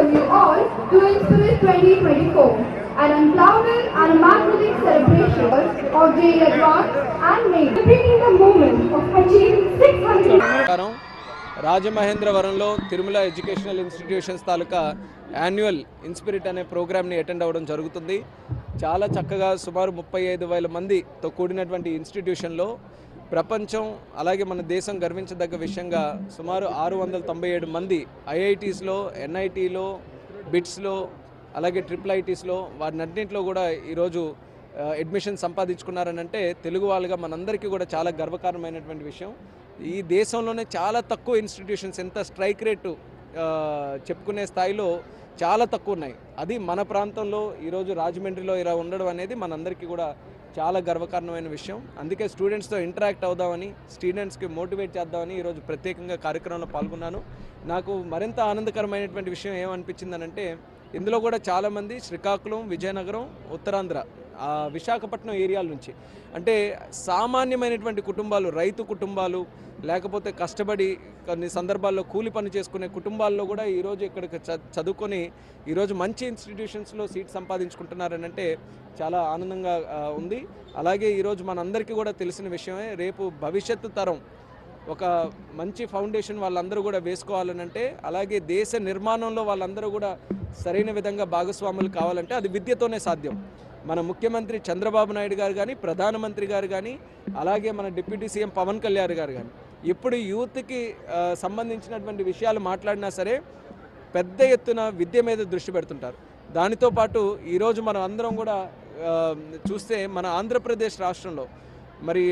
welcome you all to Inspirit 2024, an unflowered and magnetic celebration of the advance and made bringing the moment of achieving 600. రాజమహేంద్రవరంలో Tirumala educational institutions తాలూకా annual inspirit అనే ప్రోగ్రామ్ని attend అవ్వడం జరుగుతుంది చాలా చక్కగా సుమారు ముప్పై ఐదు వేల మందితో కూడినటువంటి ఇన్స్టిట్యూషన్లో ప్రపంచం అలాగే మన దేశం గర్వించదగ్గ విషయంగా సుమారు ఆరు వందల తొంభై ఏడు మంది ఐఐటీస్లో ఎన్ఐటీలో బిట్స్లో అలాగే ట్రిపుల్ ఐటీస్లో వాటినన్నింటిలో కూడా ఈరోజు అడ్మిషన్ సంపాదించుకున్నారని అంటే తెలుగు వాళ్ళుగా మనందరికీ కూడా చాలా గర్వకారణమైనటువంటి విషయం. ఈ దేశంలోనే చాలా తక్కువ ఇన్స్టిట్యూషన్స్ ఎంత స్ట్రైక్ రేటు చెప్పుకునే స్థాయిలో చాలా తక్కువ ఉన్నాయి. అది మన ప్రాంతంలో ఈరోజు రాజమండ్రిలో ఇలా ఉండడం అనేది మనందరికీ కూడా చాలా గర్వకారణమైన విషయం. అందుకే స్టూడెంట్స్తో ఇంటరాక్ట్ అవుదామని స్టూడెంట్స్కి మోటివేట్ చేద్దామని ఈరోజు ప్రత్యేకంగా కార్యక్రమంలో పాల్గొన్నాను. నాకు మరింత ఆనందకరమైనటువంటి విషయం ఏమనిపించిందనంటే ఇందులో కూడా చాలామంది శ్రీకాకుళం విజయనగరం ఉత్తరాంధ్ర విశాఖపట్నం ఏరియాల నుంచి. అంటే సామాన్యమైనటువంటి కుటుంబాలు రైతు కుటుంబాలు లేకపోతే కష్టపడి కొన్ని సందర్భాల్లో కూలి పని చేసుకునే కుటుంబాల్లో కూడా ఈరోజు ఇక్కడికి చ- చదువుకొని ఈరోజు మంచి ఇన్స్టిట్యూషన్స్లో సీట్ సంపాదించుకుంటున్నారని అంటే చాలా ఆనందంగా ఉంది. అలాగే ఈరోజు మనందరికీ కూడా తెలిసిన విషయమే రేపు భవిష్యత్తు తరం ఒక మంచి ఫౌండేషన్ వాళ్ళందరూ కూడా వేసుకోవాలనంటే అలాగే దేశ నిర్మాణంలో వాళ్ళందరూ కూడా సరైన విధంగా భాగస్వాములు కావాలంటే అది విద్యతోనే సాధ్యం. మన ముఖ్యమంత్రి చంద్రబాబు నాయుడు గారు కానీ ప్రధానమంత్రి గారు కానీ అలాగే మన డిప్యూటీ సీఎం పవన్ కళ్యాణ్ గారు కానీ ఇప్పుడు యూత్కి సంబంధించినటువంటి విషయాలు మాట్లాడినా సరే పెద్ద ఎత్తున విద్య మీద దృష్టి పెడుతుంటారు. దానితో పాటు ఈరోజు మనం అందరం కూడా చూస్తే మన ఆంధ్రప్రదేశ్ రాష్ట్రంలో మరి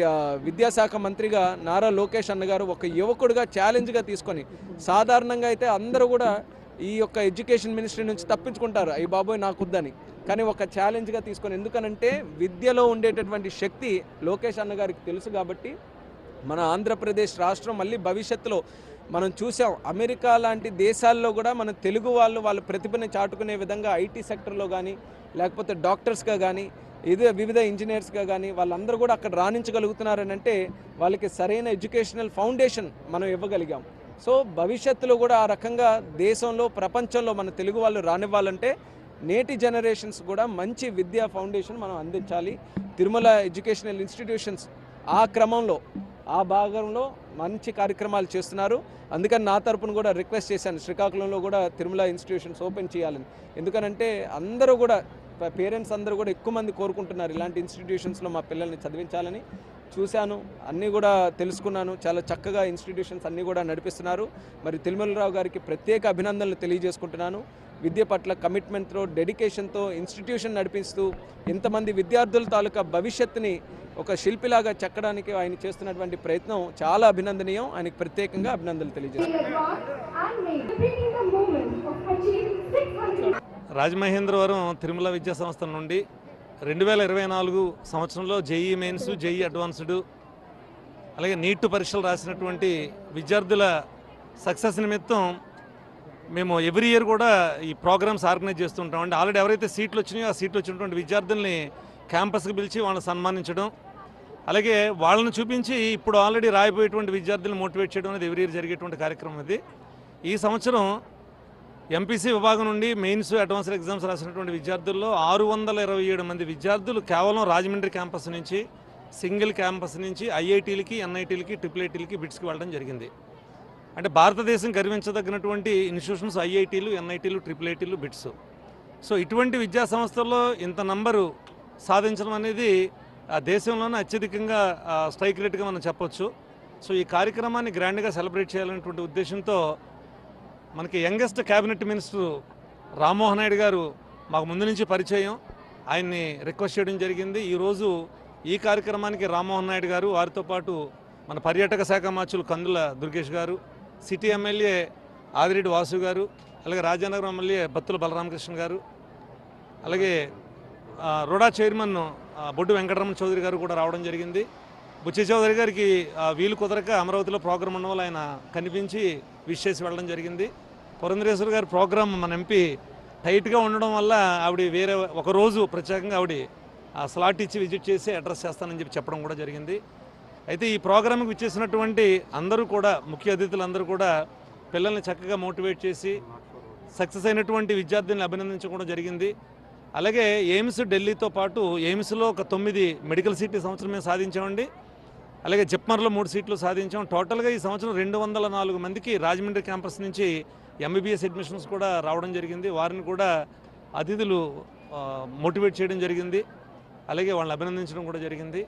విద్యాశాఖ మంత్రిగా నారా లోకేష్ అన్నగారు ఒక యువకుడిగా ఛాలెంజ్గా తీసుకొని సాధారణంగా అయితే అందరూ కూడా ఈ యొక్క ఎడ్యుకేషన్ మినిస్ట్రీ నుంచి తప్పించుకుంటారు. అయ్యి బాబోయ్ నాకుద్దని. కానీ ఒక ఛాలెంజ్గా తీసుకొని ఎందుకనంటే విద్యలో ఉండేటటువంటి శక్తి లోకేష్ అన్నగారికి తెలుసు కాబట్టి మన ఆంధ్రప్రదేశ్ రాష్ట్రం మళ్ళీ భవిష్యత్తులో మనం చూసాం. అమెరికా లాంటి దేశాల్లో కూడా మన తెలుగు వాళ్ళు వాళ్ళ ప్రతిభని చాటుకునే విధంగా ఐటీ సెక్టర్లో కానీ లేకపోతే డాక్టర్స్గా కానీ ఇదే వివిధ ఇంజనీర్స్గా కానీ వాళ్ళందరూ కూడా అక్కడ రాణించగలుగుతున్నారని అంటే వాళ్ళకి సరైన ఎడ్యుకేషనల్ ఫౌండేషన్ మనం ఇవ్వగలిగాం. సో భవిష్యత్తులో కూడా ఆ రకంగా దేశంలో ప్రపంచంలో మన తెలుగు వాళ్ళు రానివ్వాలంటే నేటి జనరేషన్స్ కూడా మంచి విద్యా ఫౌండేషన్ మనం అందించాలి. తిరుమల ఎడ్యుకేషనల్ ఇన్స్టిట్యూషన్స్ ఆ క్రమంలో ఆ భాగంలో మంచి కార్యక్రమాలు చేస్తున్నారు. అందుకని నా తరపున కూడా రిక్వెస్ట్ చేశాను శ్రీకాకుళంలో కూడా తిరుమల ఇన్స్టిట్యూషన్స్ ఓపెన్ చేయాలని. ఎందుకనంటే అందరూ కూడా పేరెంట్స్ అందరూ కూడా ఎక్కువ మంది కోరుకుంటున్నారు ఇలాంటి ఇన్స్టిట్యూషన్స్లో మా పిల్లల్ని చదివించాలని. చూశాను అన్నీ కూడా తెలుసుకున్నాను. చాలా చక్కగా ఇన్స్టిట్యూషన్స్ అన్నీ కూడా నడిపిస్తున్నారు. మరి తిరుమలరావు గారికి ప్రత్యేక అభినందనలు తెలియజేసుకుంటున్నాను. విద్య పట్ల కమిట్మెంట్తో డెడికేషన్తో ఇన్స్టిట్యూషన్ నడిపిస్తూ ఇంతమంది విద్యార్థుల తాలూకా భవిష్యత్తుని ఒక శిల్పిలాగా చెక్కడానికి ఆయన చేస్తున్నటువంటి ప్రయత్నం చాలా అభినందనీయం. ఆయనకు ప్రత్యేకంగా అభినందనలు తెలియజేస్తున్నాను. రాజమహేంద్రవరం తిరుమల విద్యా సంస్థ నుండి రెండు వేల ఇరవై నాలుగు సంవత్సరంలో జేఈ మెయిన్స్ జేఈ అడ్వాన్స్డ్ అలాగే నీట్ పరీక్షలు రాసినటువంటి విద్యార్థుల సక్సెస్ నిమిత్తం మేము ఎవ్రీ ఇయర్ కూడా ఈ ప్రోగ్రామ్స్ ఆర్గనైజ్ చేస్తుంటాం అంటే ఆల్రెడీ ఎవరైతే సీట్లు వచ్చినాయో ఆ సీట్లు వచ్చినటువంటి విద్యార్థుల్ని క్యాంపస్కి పిలిచి వాళ్ళని సన్మానించడం అలాగే వాళ్ళని చూపించి ఇప్పుడు ఆల్రెడీ రాయిపోయేటువంటి విద్యార్థులను మోటివేట్ చేయడం అనేది ఎవ్రీ ఇయర్ జరిగేటువంటి కార్యక్రమం ఇది. ఈ సంవత్సరం ఎంపీసీ విభాగం నుండి మెయిన్స్ అడ్వాన్స్డ్ ఎగ్జామ్స్ రాసినటువంటి విద్యార్థుల్లో ఆరు వందల ఇరవై ఏడు మంది విద్యార్థులు కేవలం రాజమండ్రి క్యాంపస్ నుంచి సింగిల్ క్యాంపస్ నుంచి ఐఐటీలకి ఎన్ఐటీలకి ట్రిపుల్ ఐటీలకి బిట్స్కి వెళ్ళడం జరిగింది. అంటే భారతదేశం గర్వించదగినటువంటి ఇన్స్టిట్యూషన్స్ ఐఐటీలు ఎన్ఐటీలు ట్రిపుల్ ఐటీలు బిట్స్. సో ఇటువంటి విద్యా సంస్థల్లో ఇంత నంబరు సాధించడం అనేది ఆ దేశంలోనే అత్యధికంగా స్ట్రైక్ రేట్గా మనం చెప్పొచ్చు. సో ఈ కార్యక్రమాన్ని గ్రాండ్గా సెలబ్రేట్ చేయాలనేటువంటి ఉద్దేశంతో మనకి youngest cabinet minister Rammohan Naidu గారు మాకు ముందు నుంచి పరిచయం. ఆయన్ని రిక్వెస్ట్ చేయడం జరిగింది. ఈరోజు ఈ కార్యక్రమానికి రామ్మోహన్ నాయుడు గారు వారితో పాటు మన పర్యాటక శాఖ మార్చులు కందుల దుర్గేష్ గారు సిటీ ఎమ్మెల్యే ఆదిరెడ్డి వాసు గారు అలాగే రాజానగరం ఎమ్మెల్యే బత్తుల బలరామకృష్ణ గారు అలాగే రుడా చైర్మన్ బొడ్డు వెంకటరమణ చౌదరి గారు కూడా రావడం జరిగింది. బుచ్చి చౌదరి గారికి వీలు కుదరక అమరావతిలో ప్రోగ్రాం ఉన్న వల్ల ఆయన కనిపించి విష్ చేసి వెళ్ళడం జరిగింది. పురంధరేశ్వరి గారి ప్రోగ్రాం మన ఎంపీ టైట్గా ఉండడం వల్ల ఆవిడ వేరే ఒకరోజు ప్రత్యేకంగా ఆవిడ ఆ స్లాట్ ఇచ్చి విజిట్ చేసి అడ్రస్ చేస్తానని చెప్పి చెప్పడం కూడా జరిగింది. అయితే ఈ ప్రోగ్రాంకి ఇచ్చేసినటువంటి అందరూ కూడా ముఖ్య అతిథులందరూ కూడా పిల్లల్ని చక్కగా మోటివేట్ చేసి సక్సెస్ అయినటువంటి విద్యార్థుల్ని అభినందించడం జరిగింది. అలాగే ఎయిమ్స్ ఢిల్లీతో పాటు ఎయిమ్స్లో ఒక తొమ్మిది మెడికల్ సీట్ సంవత్సరం మేము సాధించామండి. అలాగే జిప్మర్లో మూడు సీట్లు సాధించాం. టోటల్గా ఈ సంవత్సరం రెండు వందల నాలుగు మందికి రాజమండ్రి క్యాంపస్ నుంచి ఎంబీబీఎస్ అడ్మిషన్స్ కూడా రావడం జరిగింది. వారిని కూడా అతిథులు మోటివేట్ చేయడం జరిగింది. అలాగే వాళ్ళని అభినందించడం కూడా జరిగింది.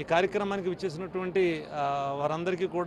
ఈ కార్యక్రమానికి విచ్చేసినటువంటి వారందరికీ కూడా